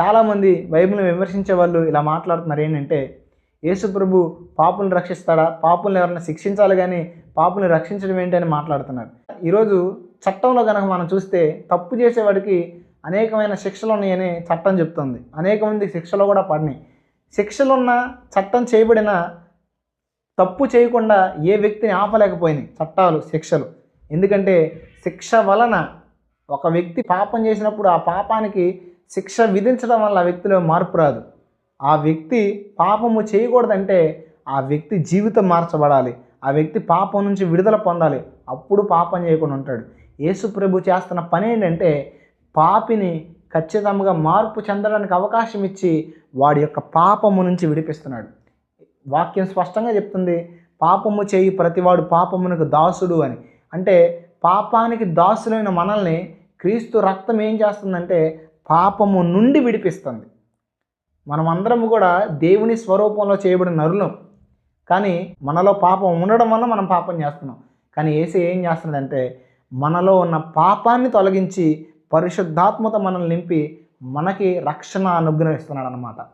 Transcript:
చాలామంది బైబిల్ని విమర్శించే వాళ్ళు ఇలా మాట్లాడుతున్నారు ఏంటంటే యేసు ప్రభు పాపులను రక్షిస్తాడా? పాపులను ఎవరైనా శిక్షించాలి కానీ పాపులను రక్షించడం ఏంటి? అని మాట్లాడుతున్నారు. ఈరోజు చట్టంలో కనుక మనం చూస్తే తప్పు చేసేవాడికి అనేకమైన శిక్షలు ఉన్నాయని చట్టం చెప్తుంది. అనేక మంది శిక్షలు కూడా పడినాయి. శిక్షలున్న చట్టం చేయబడిన తప్పు చేయకుండా ఏ వ్యక్తిని ఆపలేకపోయినాయి చట్టాలు శిక్షలు. ఎందుకంటే శిక్ష వలన ఒక వ్యక్తి పాపం చేసినప్పుడు ఆ పాపానికి శిక్ష విధించడం వల్ల ఆ వ్యక్తిలో మార్పు రాదు. ఆ వ్యక్తి పాపము చేయకూడదంటే ఆ వ్యక్తి జీవితం మార్చబడాలి. ఆ వ్యక్తి పాపం నుంచి విడుదల పొందాలి. అప్పుడు పాపం చేయకుండా ఉంటాడు. యేసు ప్రభు చేస్తున్న పని ఏంటంటే పాపిని ఖచ్చితంగా మార్పు చెందడానికి అవకాశం ఇచ్చి వాడి యొక్క పాపము నుంచి విడిపిస్తున్నాడు. వాక్యం స్పష్టంగా చెప్తుంది పాపము చేయి ప్రతివాడు పాపమునకు దాసుడు అని. అంటే పాపానికి దాసులైన మనల్ని క్రీస్తు రక్తం ఏం చేస్తుందంటే పాపము నుండి విడిపిస్తుంది. మనమందరం కూడా దేవుని స్వరూపంలో చేయబడిన నరులం. కానీ మనలో పాపం ఉండడం వల్ల మనం పాపం చేస్తున్నాం. కానీ ఏసీ ఏం చేస్తున్నాడంటే మనలో ఉన్న పాపాన్ని తొలగించి పరిశుద్ధాత్మత మనల్ని నింపి మనకి రక్షణ అనుగ్రహిస్తున్నాడు అనమాట